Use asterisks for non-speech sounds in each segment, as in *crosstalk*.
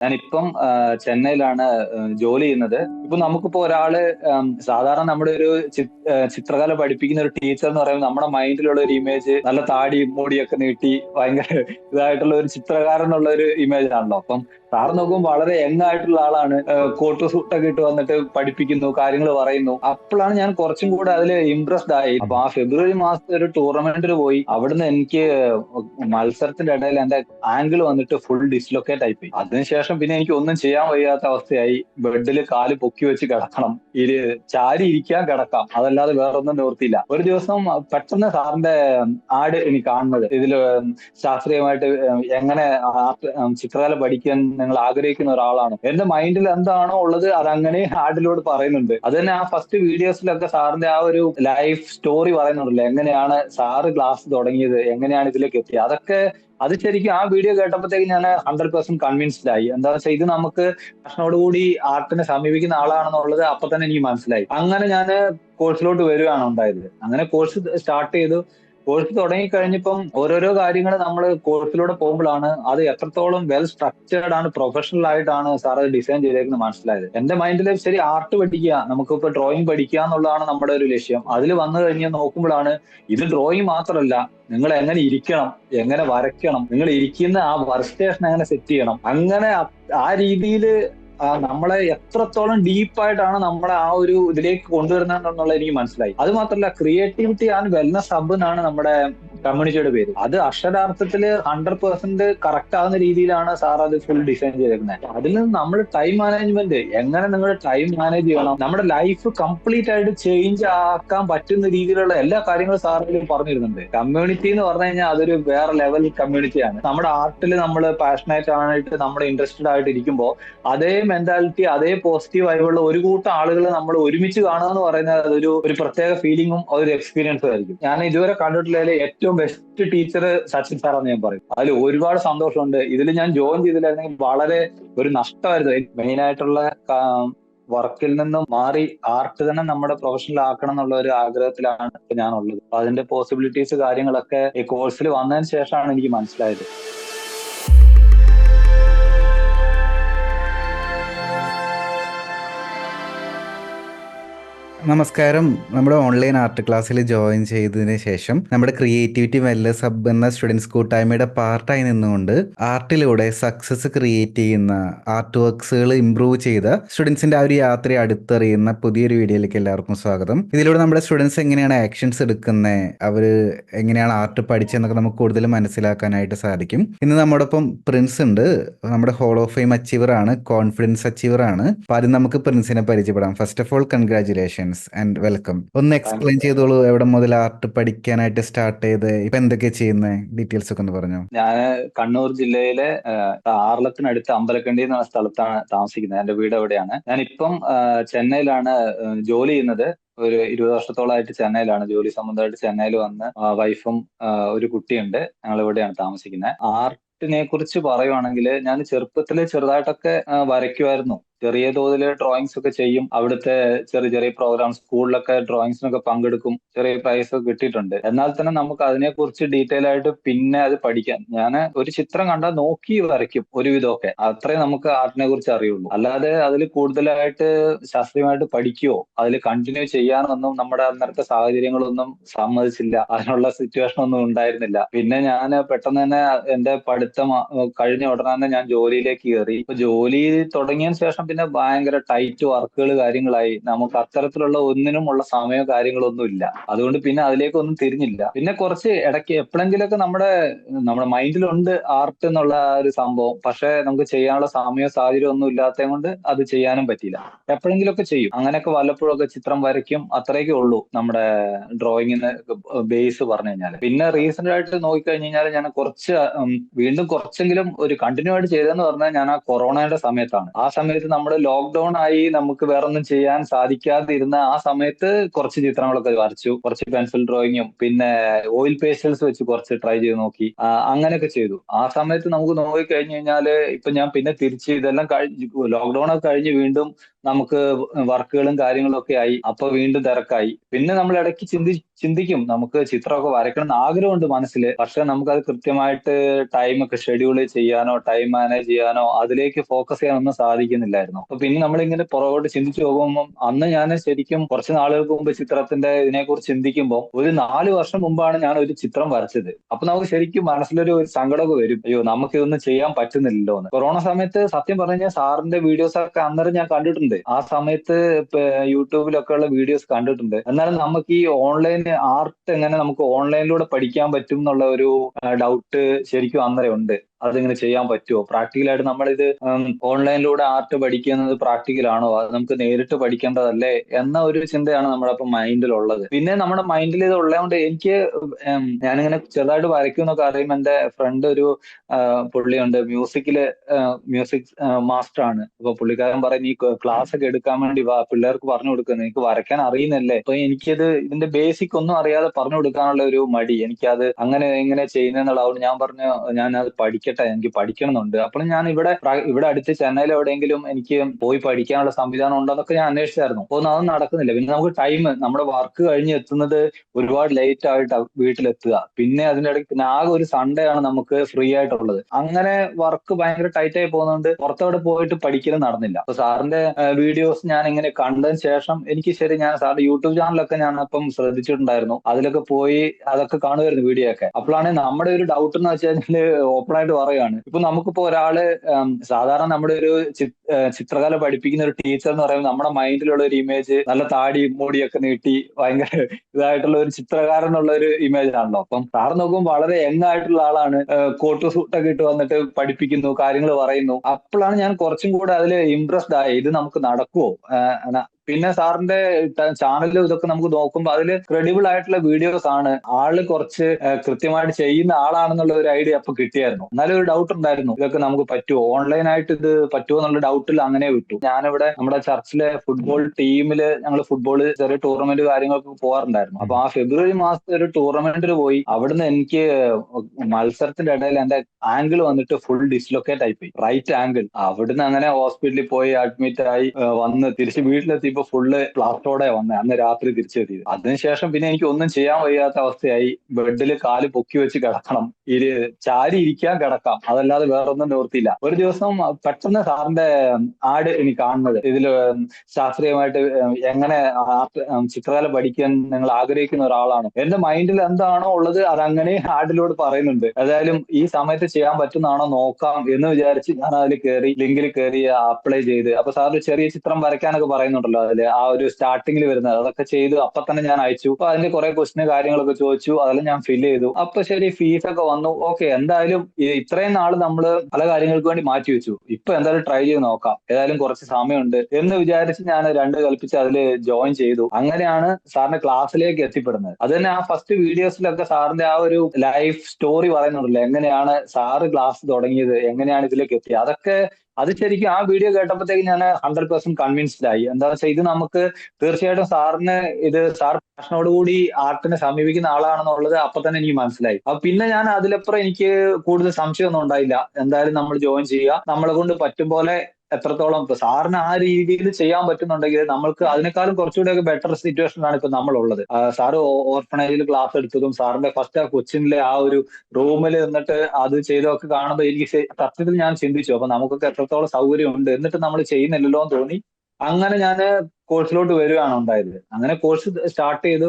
ഞാനിപ്പം ചെന്നൈയിലാണ് ജോലി ചെയ്യുന്നത്. ഇപ്പൊ നമുക്കിപ്പോ ഒരാൾ സാധാരണ നമ്മുടെ ഒരു ചിത്രകല പഠിപ്പിക്കുന്ന ഒരു ടീച്ചർ എന്ന് പറയുമ്പോൾ നമ്മുടെ മൈൻഡിലുള്ള ഒരു ഇമേജ് നല്ല താടി മൂടിയൊക്കെ നീട്ടി ഭയങ്കര ഇതായിട്ടുള്ള ഒരു ചിത്രകാരൻ എന്നുള്ള ഒരു ഇമേജ് ആണല്ലോ. അപ്പം സാർ നോക്കുമ്പോൾ വളരെ യങ് ആയിട്ടുള്ള ആളാണ്. കോട്ട് സൂട്ടൊക്കെ ഇട്ട് വന്നിട്ട് പഠിപ്പിക്കുന്നു കാര്യങ്ങൾ പറയുന്നു. അപ്പോഴാണ് ഞാൻ കുറച്ചും കൂടെ അതിൽ ഇംപ്രസ്ഡ് ആയി. അപ്പൊ ആ ഫെബ്രുവരി മാസത്തെ ഒരു ടൂർണമെന്റിൽ പോയി. അവിടുന്ന് എനിക്ക് മത്സരത്തിന്റെ ഇടയിൽ എന്റെ ആംഗിൾ വന്നിട്ട് ഫുൾ ഡിസ്ലൊക്കേറ്റ് ആയിപ്പോയി പോയി. അതിനുശേഷം പിന്നെ എനിക്ക് ഒന്നും ചെയ്യാൻ വയ്യാത്ത അവസ്ഥയായി. ബെഡിൽ കാൽ പൊക്കി വെച്ച് കിടക്കണം. ഇത് ചാരി ഇരിക്കാൻ കിടക്കാം. അതല്ലാതെ വേറൊന്നും നിവർത്തിയില്ല ഒരു ദിവസം പെട്ടെന്ന് സാറിന്റെ ആട് എനിക്ക് കാണുന്നത്. ഇതിൽ ശാസ്ത്രീയമായിട്ട് എങ്ങനെ ചിത്രകല പഠിക്കാൻ നിങ്ങൾ ആഗ്രഹിക്കുന്ന ഒരാളാണ്. എന്റെ മൈൻഡിൽ എന്താണോ ഉള്ളത് അതങ്ങനെ ആടിലോട് പറയുന്നുണ്ട്. അത് തന്നെ ആ ഫസ്റ്റ് വീഡിയോസിലൊക്കെ സാറിന്റെ ആ ഒരു ലൈഫ് സ്റ്റോറി പറയുന്നുണ്ടല്ലോ. എങ്ങനെയാണ് സാറ് ക്ലാസ് തുടങ്ങിയത്? എങ്ങനെയാണ് ഇതിലേക്ക് എത്തിയത്? അതൊക്കെ അത് ശരിക്കും ആ വീഡിയോ കേട്ടപ്പോഴത്തേക്ക് ഞാൻ ഹൺഡ്രഡ് പെർസെന്റ് കൺവിൻസ്ഡ് ആയി. എന്താ വെച്ചാൽ ഇത് നമുക്ക് കൂടി ആർട്ടിനെ സമീപിക്കുന്ന ആളാണെന്നുള്ളത് അപ്പൊ തന്നെ എനിക്ക് മനസ്സിലായി. അങ്ങനെ ഞാൻ കോഴ്സിലോട്ട് വരികയാണ് ഉണ്ടായത്. അങ്ങനെ കോഴ്സ് സ്റ്റാർട്ട് ചെയ്തു. കോഴ്സ് തുടങ്ങി കഴിഞ്ഞപ്പം ഓരോരോ കാര്യങ്ങൾ നമ്മൾ കോഴ്സിലൂടെ പോകുമ്പോഴാണ് അത് എത്രത്തോളം വെൽ സ്ട്രക്ചേർഡ് ആണ് പ്രൊഫഷണൽ ആയിട്ടാണ് സാർ അത് ഡിസൈൻ ചെയ്തേക്കുന്നത് മനസ്സിലായത്. എന്റെ മൈൻഡിൽ ശരി ആർട്ട് പഠിക്കുക നമുക്കിപ്പോ ഡ്രോയിങ് പഠിക്കുക എന്നുള്ളതാണ് നമ്മുടെ ഒരു ലക്ഷ്യം. അതിൽ വന്നു കഴിഞ്ഞാൽ നോക്കുമ്പോഴാണ് ഇത് ഡ്രോയിങ് മാത്രമല്ല നിങ്ങൾ എങ്ങനെ ഇരിക്കണം എങ്ങനെ വരയ്ക്കണം നിങ്ങൾ ഇരിക്കുന്ന ആ വർക്ക് സ്റ്റേഷൻ എങ്ങനെ സെറ്റ് ചെയ്യണം അങ്ങനെ ആ രീതിയിൽ നമ്മളെ എത്രത്തോളം ഡീപ്പായിട്ടാണ് നമ്മളെ ആ ഒരു ഇതിലേക്ക് കൊണ്ടുവരുന്നത് എന്നുള്ളത് എനിക്ക് മനസ്സിലായി. അത് മാത്രമല്ല ക്രിയേറ്റിവിറ്റി ആൻഡ് വെൽനസ് ഹബ് എന്നാണ് നമ്മുടെ കമ്മ്യൂണിറ്റിയുടെ പേര്. അത് അക്ഷരാർത്ഥത്തിൽ ഹൺഡ്രഡ് പെർസെന്റ് കറക്റ്റ് ആകുന്ന രീതിയിലാണ് സാർ അത് ഫുൾ ഡിസൈൻ ചെയ്തേക്കുന്നത് അതിൽ നമ്മൾ ടൈം മാനേജ്മെന്റ് എങ്ങനെ നിങ്ങൾ ടൈം മാനേജ് ചെയ്യണം നമ്മുടെ ലൈഫ് കംപ്ലീറ്റ് ആയിട്ട് ചേഞ്ച് ആക്കാൻ പറ്റുന്ന രീതിയിലുള്ള എല്ലാ കാര്യങ്ങളും ഇതിൽ പറഞ്ഞിരുന്നുണ്ട്. കമ്മ്യൂണിറ്റി എന്ന് പറഞ്ഞു കഴിഞ്ഞാൽ അതൊരു വേറെ ലെവൽ കമ്മ്യൂണിറ്റിയാണ് നമ്മുടെ ആർട്ടിൽ നമ്മൾ പാഷനേറ്റ് ആയിട്ട് നമ്മൾ ഇൻട്രസ്റ്റഡ് ആയിട്ട് ഇരിക്കുമ്പോൾ അതേ മെന്റാലിറ്റി അതേ പോസിറ്റീവ് ആയിട്ടുള്ള ഒരു കൂട്ടം ആളുകൾ നമ്മൾ ഒരുമിച്ച് കാണുക എന്ന് പറയുന്നത് അതൊരു ഒരു പ്രത്യേക ഫീലിംഗും ഒരു എക്സ്പീരിയൻസും ആയിരിക്കും. ഞാൻ ഇതുവരെ കണ്ടിട്ടുള്ളതിൽ ഏറ്റവും ബെസ്റ്റ് ടീച്ചർ സച്ചിൻ സാറാന്ന് ഞാൻ പറയും. അതിൽ ഒരുപാട് സന്തോഷമുണ്ട്. ഇതിൽ ഞാൻ ജോയിൻ ചെയ്തില്ലായിരുന്നെങ്കിൽ വളരെ ഒരു നഷ്ടമായിരുന്നു. മെയിൻ ആയിട്ടുള്ള വർക്കിൽ നിന്നും മാറി ആർട്ട് തന്നെ നമ്മുടെ പ്രൊഫഷണൽ ആക്കണം എന്നുള്ള ഒരു ആഗ്രഹത്തിലാണ് ഇപ്പൊ ഞാനുള്ളത്. അതിന്റെ പോസിബിലിറ്റീസ് കാര്യങ്ങളൊക്കെ ഈ കോഴ്സിൽ വന്നതിന് ശേഷമാണ് എനിക്ക് മനസ്സിലായത്. നമസ്കാരം. നമ്മുടെ ഓൺലൈൻ ആർട്ട് ക്ലാസ്സിൽ ജോയിൻ ചെയ്തതിന് ശേഷം നമ്മുടെ ക്രിയേറ്റിവിറ്റി വെല്ല സബ് എന്ന സ്റ്റുഡൻസ് കൂട്ടായ്മയുടെ പാർട്ടായി നിന്നുകൊണ്ട് ആർട്ടിലൂടെ സക്സസ് ക്രിയേറ്റ് ചെയ്യുന്ന ആർട്ട് വർക്ക്സുകൾ ഇംപ്രൂവ് ചെയ്ത സ്റ്റുഡൻസിന്റെ ആ ഒരു യാത്ര അടുത്തറിയുന്ന പുതിയൊരു വീഡിയോയിലേക്ക് എല്ലാവർക്കും സ്വാഗതം. ഇതിലൂടെ നമ്മുടെ സ്റ്റുഡൻസ് എങ്ങനെയാണ് ആക്ഷൻസ് എടുക്കുന്നത് അവർ എങ്ങനെയാണ് ആർട്ട് പഠിച്ചതെന്നൊക്കെ നമുക്ക് കൂടുതൽ മനസ്സിലാക്കാനായിട്ട് സാധിക്കും. ഇന്ന് നമ്മോടൊപ്പം പ്രിൻസ് ഉണ്ട്. നമ്മുടെ ഹോൾ ഓഫ് ഫെയിം അച്ചീവർ ആണ് കോൺഫിഡൻസ് അച്ചീവർ ആണ്. ആദ്യം നമുക്ക് പ്രിൻസിനെ പരിചയപ്പെടാം. First of all congratulations and welcome. ഒന്ന് എക്സ്പ്ലെയിൻ ചെയ്തോളൂ എവിടെ മുതൽ ആർട്ട് പഠിക്കാനായിട്ട് സ്റ്റാർട്ട് ചെയ്ത് ഇപ്പൊ എന്തൊക്കെ ചെയ്യുന്നത് ഡീറ്റെയിൽസ് ഒക്കെ ഒന്ന് പറഞ്ഞു. ഞാൻ കണ്ണൂർ ജില്ലയിലെ ആറളത്തിനടുത്ത് അമ്പലക്കണ്ടി എന്ന സ്ഥലത്താണ് താമസിക്കുന്നത്. എന്റെ വീട് എവിടെയാണ് ഞാനിപ്പം ചെന്നൈയിലാണ് ജോലി ചെയ്യുന്നത്. ഒരു ഇരുപത് വർഷത്തോളമായിട്ട് ചെന്നൈയിലാണ്. ജോലി സംബന്ധമായിട്ട് ചെന്നൈയിൽ വന്ന് വൈഫും ഒരു കുട്ടിയുണ്ട്. ഞങ്ങൾ ഇവിടെയാണ് താമസിക്കുന്നത്. ആർട്ടിനെ കുറിച്ച് പറയുവാണെങ്കിൽ ഞാൻ ചെറുപ്പത്തിൽ ചെറുതായിട്ടൊക്കെ വരയ്ക്കുമായിരുന്നു. ചെറിയ തോതിൽ ഡ്രോയിങ്സ് ഒക്കെ ചെയ്യും. അവിടുത്തെ ചെറിയ ചെറിയ പ്രോഗ്രാം സ്കൂളിലൊക്കെ ഡ്രോയിങ്സിനൊക്കെ പങ്കെടുക്കും. ചെറിയ പ്രൈസ് ഒക്കെ കിട്ടിയിട്ടുണ്ട്. എന്നാൽ തന്നെ നമുക്ക് അതിനെക്കുറിച്ച് ഡീറ്റെയിൽ ആയിട്ട് പിന്നെ അത് പഠിക്കാൻ ഞാൻ ഒരു ചിത്രം കണ്ടാൽ നോക്കി വരയ്ക്കും ഒരുവിധമൊക്കെ. അത്രേ നമുക്ക് ആർട്ടിനെ കുറിച്ച് അറിയുള്ളൂ. അല്ലാതെ അതിൽ കൂടുതലായിട്ട് ശാസ്ത്രീയമായിട്ട് പഠിക്കുകയോ അതിൽ കണ്ടിന്യൂ ചെയ്യാനൊന്നും നമ്മുടെ അന്നത്തെ സാഹചര്യങ്ങളൊന്നും സമ്മതിച്ചില്ല. അതിനുള്ള സിറ്റുവേഷൻ ഒന്നും ഉണ്ടായിരുന്നില്ല. പിന്നെ ഞാൻ പെട്ടെന്ന് തന്നെ എന്റെ പഠിത്തം കഴിഞ്ഞ ഉടനെ തന്നെ ഞാൻ ജോലിയിലേക്ക് കയറി. ഇപ്പൊ ജോലി തുടങ്ങിയതിന് ശേഷം പിന്നെ ഭയങ്കര ടൈറ്റ് വർക്കുകൾ കാര്യങ്ങളായി. നമുക്ക് അത്തരത്തിലുള്ള ഒന്നിനും ഉള്ള സമയമോ കാര്യങ്ങളൊന്നും ഇല്ല. അതുകൊണ്ട് പിന്നെ അതിലേക്കൊന്നും തിരിഞ്ഞില്ല. പിന്നെ കുറച്ച് ഇടയ്ക്ക് എപ്പോഴെങ്കിലൊക്കെ നമ്മുടെ നമ്മുടെ മൈൻഡിലുണ്ട് ആർട്ട് എന്നുള്ള ഒരു സംഭവം. പക്ഷെ നമുക്ക് ചെയ്യാനുള്ള സമയമോ സാഹചര്യം ഒന്നും ഇല്ലാത്തത് കൊണ്ട് അത് ചെയ്യാനും പറ്റിയില്ല. എപ്പോഴെങ്കിലൊക്കെ ചെയ്യും. അങ്ങനെയൊക്കെ വല്ലപ്പോഴൊക്കെ ചിത്രം വരയ്ക്കും. അത്രയൊക്കെ ഉള്ളൂ നമ്മുടെ ഡ്രോയിങ്ങിന് ബേസ് പറഞ്ഞു കഴിഞ്ഞാൽ പിന്നെ റീസെന്റ് ആയിട്ട് നോക്കിക്കഴിഞ്ഞ് കഴിഞ്ഞാൽ ഞാൻ കുറച്ച് വീണ്ടും കുറച്ചെങ്കിലും ഒരു കണ്ടിന്യൂ ആയിട്ട് ചെയ്തതെന്ന് പറഞ്ഞാൽ ഞാൻ ആ കൊറോണയുടെ സമയത്താണ്. ആ സമയത്ത് നമ്മൾ ലോക്ക്ഡൌൺ ആയി നമുക്ക് വേറെ ഒന്നും ചെയ്യാൻ സാധിക്കാതിരുന്ന ആ സമയത്ത് കുറച്ച് ചിത്രങ്ങളൊക്കെ വരച്ചു. കുറച്ച് പെൻസിൽ ഡ്രോയിങ്ങും പിന്നെ ഓയിൽ പേസ്റ്റൽസ് വെച്ച് കുറച്ച് ട്രൈ ചെയ്ത് നോക്കി. അങ്ങനെയൊക്കെ ചെയ്തു. ആ സമയത്ത് നമുക്ക് നോക്കി കഴിഞ്ഞു കഴിഞ്ഞാൽ ഇപ്പൊ ഞാൻ പിന്നെ തിരിച്ച് ഇതെല്ലാം കഴിഞ്ഞ് ലോക്ക്ഡൌൺ ഒക്കെ കഴിഞ്ഞ് വീണ്ടും നമുക്ക് വർക്കുകളും കാര്യങ്ങളും ഒക്കെ ആയി അപ്പൊ വീണ്ടും തിരക്കായി. പിന്നെ നമ്മൾ ഇടയ്ക്ക് ചിന്തി ചിന്തിക്കും. നമുക്ക് ചിത്രമൊക്കെ വരയ്ക്കണം എന്ന് ആഗ്രഹമുണ്ട് മനസ്സിൽ പക്ഷെ അത് കൃത്യമായിട്ട് ടൈം ഒക്കെ ഷെഡ്യൂൾ ചെയ്യാനോ ടൈം മാനേജ് ചെയ്യാനോ അതിലേക്ക് ഫോക്കസ് ചെയ്യാനൊന്നും സാധിക്കുന്നില്ലായിരുന്നു. അപ്പൊ പിന്നെ നമ്മളിങ്ങനെ പുറകോട്ട് ചിന്തിച്ചു പോകുമ്പോൾ അന്ന് ഞാൻ ശരിക്കും കുറച്ച് നാളുകൾക്ക് മുമ്പ് ചിത്രത്തിന്റെ ഇതിനെക്കുറിച്ച് ചിന്തിക്കുമ്പോൾ ഒരു നാല് വർഷം മുമ്പാണ് ഞാൻ ഒരു ചിത്രം വരച്ചത്. അപ്പൊ നമുക്ക് ശരിക്കും മനസ്സിലൊരു സങ്കടമൊക്കെ വരും. അയ്യോ നമുക്ക് ഇതൊന്നും ചെയ്യാൻ പറ്റുന്നില്ലല്ലോ എന്ന് കൊറോണ സമയത്ത് സത്യം പറഞ്ഞു കഴിഞ്ഞാൽ സാറിന്റെ വീഡിയോസ് ഒക്കെ അന്നേരം ഞാൻ കണ്ടിട്ടുണ്ട്. ആ സമയത്ത് യൂട്യൂബിലൊക്കെ ഉള്ള വീഡിയോസ് കണ്ടിട്ടുണ്ട്. എന്നാലും നമുക്ക് ഈ ഓൺലൈൻ ആർട്ട് എങ്ങനെ നമുക്ക് ഓൺലൈനിലൂടെ പഠിക്കാൻ പറ്റും എന്നുള്ള ഒരു ഡൗട്ട് ശരിക്കും അന്നേരം ഉണ്ട്. അതിങ്ങനെ ചെയ്യാൻ പറ്റുമോ പ്രാക്ടിക്കലായിട്ട് നമ്മളിത് ഓൺലൈനിലൂടെ ആർട്ട് പഠിക്കുന്നത് പ്രാക്ടിക്കൽ ആണോ? അത് നമുക്ക് നേരിട്ട് പഠിക്കേണ്ടതല്ലേ? എന്ന ഒരു ചിന്തയാണ് നമ്മുടെ അപ്പം മൈൻഡിലുള്ളത് പിന്നെ നമ്മുടെ മൈൻഡിൽ ഇത് ഉള്ളതുകൊണ്ട് എനിക്ക് ഞാനിങ്ങനെ ചെറുതായിട്ട് വരയ്ക്കുന്നൊക്കെ അറിയുമ്പോൾ എന്റെ ഫ്രണ്ട് ഒരു പുള്ളിയുണ്ട്. മ്യൂസിക്കിൽ മ്യൂസിക് മാസ്റ്റർ ആണ്. അപ്പൊ പുള്ളിക്കാരൻ പറയും നീ ക്ലാസ് ഒക്കെ എടുക്കാൻ വേണ്ടി വാ. പിള്ളേർക്ക് പറഞ്ഞു കൊടുക്കുന്നത് എനിക്ക് വരയ്ക്കാൻ അറിയുന്നല്ലേ? അപ്പൊ എനിക്കത് ഇതിന്റെ ബേസിക് ഒന്നും അറിയാതെ പറഞ്ഞു കൊടുക്കാനുള്ള ഒരു മടി. എനിക്കത് അങ്ങനെ എങ്ങനെ ചെയ്യുന്നതെന്നുള്ളത് ഞാൻ പറഞ്ഞു ഞാൻ അത് പഠിക്കട്ടെ എനിക്ക് പഠിക്കണമെന്നുണ്ട്. അപ്പോൾ ഞാൻ ഇവിടെ ഇവിടെ അടുത്ത് ചെന്നൈയിൽ എവിടെയെങ്കിലും എനിക്ക് പോയി പഠിക്കാനുള്ള സംവിധാനം ഉണ്ടോ എന്നൊക്കെ ഞാൻ അന്വേഷിച്ചായിരുന്നു. അപ്പോൾ അത് നടക്കുന്നില്ല. പിന്നെ നമുക്ക് ടൈം നമ്മുടെ വർക്ക് കഴിഞ്ഞ് എത്തുന്നത് ഒരുപാട് ലേറ്റ് ആയിട്ട് വീട്ടിലെത്തുക. പിന്നെ അതിന്റെ ഇടയ്ക്ക് പിന്നെ ആകെ ഒരു സൺഡേ ആണ് നമുക്ക് ഫ്രീ ആയിട്ടുള്ളത്. അങ്ങനെ വർക്ക് ഭയങ്കര ടൈറ്റ് ആയി പോകുന്നതുകൊണ്ട് പുറത്തവിടെ പോയിട്ട് പഠിക്കലും നടന്നില്ല. അപ്പൊ സാറിന്റെ വീഡിയോസ് ഞാൻ ഇങ്ങനെ കണ്ടതിന് ശേഷം എനിക്ക് ശരി ഞാൻ സാറിന്റെ യൂട്യൂബ് ചാനലൊക്കെ ഞാൻ അപ്പം ശ്രദ്ധിച്ചിട്ടുണ്ടായിരുന്നു. അതിലൊക്കെ പോയി അതൊക്കെ കാണുമായിരുന്നു വീഡിയോ ഒക്കെ. അപ്പോഴാണ് നമ്മുടെ ഒരു ഡൗട്ട് എന്ന് വെച്ചാൽ ഓപ്പൺ ആയിട്ട് പറയുകയാണ് ഇപ്പൊ നമുക്കിപ്പോ ഒരാൾ സാധാരണ നമ്മുടെ ഒരു ചിത്രകല പഠിപ്പിക്കുന്ന ഒരു ടീച്ചർ എന്ന് പറയുമ്പോൾ നമ്മുടെ മൈൻഡിലുള്ള ഒരു ഇമേജ് നല്ല താടി മുടിയൊക്കെ നീട്ടി ഭയങ്കര ഇതായിട്ടുള്ള ഒരു ചിത്രകാരൻ എന്നുള്ള ഒരു ഇമേജ് ആണല്ലോ. അപ്പം സാർ നോക്കുമ്പോൾ വളരെ യങ് ആയിട്ടുള്ള ആളാണ്. കോട്ട് സൂട്ടൊക്കെ ഇട്ട് വന്നിട്ട് പഠിപ്പിക്കുന്നു കാര്യങ്ങൾ പറയുന്നു. അപ്പോഴാണ് ഞാൻ കുറച്ചും കൂടെ അതിൽ ഇംപ്രസ്ഡ് ആയി. ഇത് നമുക്ക് നടക്കുവോ? പിന്നെ സാറിന്റെ ചാനൽ ഇതൊക്കെ നമുക്ക് നോക്കുമ്പോൾ അതിൽ ക്രെഡിബിൾ ആയിട്ടുള്ള വീഡിയോസ് ആണ്. ആൾ കുറച്ച് കൃത്യമായിട്ട് ചെയ്യുന്ന ആളാണെന്നുള്ള ഒരു ഐഡിയ അപ്പൊ കിട്ടിയായിരുന്നു. എന്നാലും ഒരു ഡൗട്ട് ഉണ്ടായിരുന്നു. ഇതൊക്കെ നമുക്ക് പറ്റുമോ ഓൺലൈൻ ആയിട്ട് ഇത് പറ്റുമോ എന്നുള്ള ഡൗട്ടിൽ അങ്ങനെ വിട്ടു. ഞാനിവിടെ നമ്മുടെ ചർച്ചിലെ ഫുട്ബോൾ ടീമിൽ ഞങ്ങൾ ഫുട്ബോൾ ചെറിയ ടൂർണമെന്റ് കാര്യങ്ങളൊക്കെ പോകാറുണ്ടായിരുന്നു അപ്പൊ ആ ഫെബ്രുവരി മാസത്തെ ഒരു ടൂർണമെന്റിൽ പോയി അവിടുന്ന് എനിക്ക് മത്സരത്തിന്റെ ഇടയിൽ എന്റെ ആംഗിൾ വന്നിട്ട് ഫുൾ ഡിസ്ലൊക്കേറ്റ് ആയി പോയി റൈറ്റ് ആംഗിൾ അവിടുന്ന് അങ്ങനെ ഹോസ്പിറ്റലിൽ പോയി അഡ്മിറ്റ് ആയി വന്ന് തിരിച്ച് വീട്ടിലെത്തിയപ്പോ ഫുള്ള് പ്ലാസ്റ്റോടെ വന്നേ. അന്ന് രാത്രി തിരിച്ചെത്തിയത്. അതിനുശേഷം പിന്നെ എനിക്ക് ഒന്നും ചെയ്യാൻ വയ്യാത്ത അവസ്ഥയായി. ബെഡിൽ കാൽ പൊക്കി വെച്ച് കിടക്കണം. ഇരു ചാരി ഇരിക്കാൻ കിടക്കാം. അതല്ലാതെ വേറൊന്നും നിവർത്തിയില്ല ഒരു ദിവസം പെട്ടെന്ന് സാറിന്റെ ആട് ഇനി കാണുന്നത്. ഇതിൽ ശാസ്ത്രീയമായിട്ട് എങ്ങനെ ചിത്രകല പഠിക്കാൻ നിങ്ങൾ ആഗ്രഹിക്കുന്ന ഒരാളാണ്. എന്റെ മൈൻഡിൽ എന്താണോ ഉള്ളത് അതങ്ങനെ ആടിലോട് പറയുന്നുണ്ട്. ഏതായാലും ഈ സമയത്ത് ചെയ്യാൻ പറ്റുന്നതാണോ നോക്കാം എന്ന് വിചാരിച്ച് ഞാൻ അതിൽ കയറി ലിങ്കിൽ കയറി അപ്ലൈ ചെയ്ത്. അപ്പൊ സാറിന് ചെറിയ ചിത്രം വരയ്ക്കാനൊക്കെ പറയുന്നുണ്ടല്ലോ. അതിൽ ആ ഒരു സ്റ്റാർട്ടിങ്ങിൽ വരുന്നത്. അതൊക്കെ ചെയ്തു അപ്പൊ തന്നെ ഞാൻ അയച്ചു. അപ്പൊ അതിന്റെ കുറെ ക്വസ്റ്റിന് കാര്യങ്ങളൊക്കെ ചോദിച്ചു. അതെല്ലാം ഞാൻ ഫില്ല് ചെയ്തു. അപ്പൊ ശരി ഫീസ് ഒക്കെ വന്നു. ഓക്കെ എന്തായാലും ഇത്രയും നാൾ നമ്മൾ പല കാര്യങ്ങൾക്ക് വേണ്ടി മാറ്റി വെച്ചു. ഇപ്പൊ എന്തായാലും ട്രൈ ചെയ്ത് നോക്കാം. ഏതായാലും കുറച്ച് സമയമുണ്ട് എന്ന് വിചാരിച്ച് ഞാൻ രണ്ട് കൽപ്പിച്ച് അതിൽ ജോയിൻ ചെയ്തു. അങ്ങനെയാണ് സാറിന്റെ ക്ലാസ്സിലേക്ക് എത്തിപ്പെടുന്നത്. അത് തന്നെ ആ ഫസ്റ്റ് വീഡിയോസിലൊക്കെ സാറിന്റെ ആ ഒരു ലൈഫ് സ്റ്റോറി പറയുന്നുണ്ടല്ലോ. എങ്ങനെയാണ് സാറ് ക്ലാസ് തുടങ്ങിയത്? എങ്ങനെയാണ് ഇതിലേക്ക് എത്തിയത്? അതൊക്കെ അത് ശരിക്കും ആ വീഡിയോ കേട്ടപ്പോഴത്തേക്ക് ഞാൻ ഹൺഡ്രഡ് പെർസെന്റ് കൺവിൻസ്ഡ് ആയി. എന്താ വെച്ചാൽ ഇത് നമുക്ക് തീർച്ചയായിട്ടും സാറിന് ഇത് സാർ കൂടി ആർട്ടിനെ സമീപിക്കുന്ന ആളാണെന്നുള്ളത് അപ്പൊ തന്നെ എനിക്ക് മനസ്സിലായി. അപ്പൊ പിന്നെ ഞാൻ അതിലപ്പുറം എനിക്ക് കൂടുതൽ സംശയമൊന്നും ഉണ്ടായില്ല. എന്തായാലും നമ്മൾ ജോയിൻ ചെയ്യുക. നമ്മളെ കൊണ്ട് പറ്റും പോലെ എത്രത്തോളം ഇപ്പൊ സാറിന് ആ രീതിയിൽ ചെയ്യാൻ പറ്റുന്നുണ്ടെങ്കിൽ നമ്മൾക്ക് അതിനേക്കാളും കുറച്ചുകൂടെ ബെറ്റർ സിറ്റുവേഷനിലാണ് ഇപ്പൊ നമ്മളുള്ളത്. സാറ് ഓർഫണേജിൽ ക്ലാസ് എടുത്തതും സാറിന്റെ ഫസ്റ്റ് ആ കൊച്ചിനിലെ ആ ഒരു റൂമിൽ നിന്നിട്ട് അത് ചെയ്തൊക്കെ കാണുമ്പോൾ എനിക്ക് സത്യത്തിൽ ഞാൻ ചിന്തിച്ചു. അപ്പൊ നമുക്കൊക്കെ എത്രത്തോളം സൗകര്യമുണ്ട്. എന്നിട്ട് നമ്മൾ ചെയ്യുന്നില്ലല്ലോ എന്ന് തോന്നി. അങ്ങനെ ഞാൻ കോഴ്സിലോട്ട് വരികയാണ് ഉണ്ടായത്. അങ്ങനെ കോഴ്സ് സ്റ്റാർട്ട് ചെയ്തു.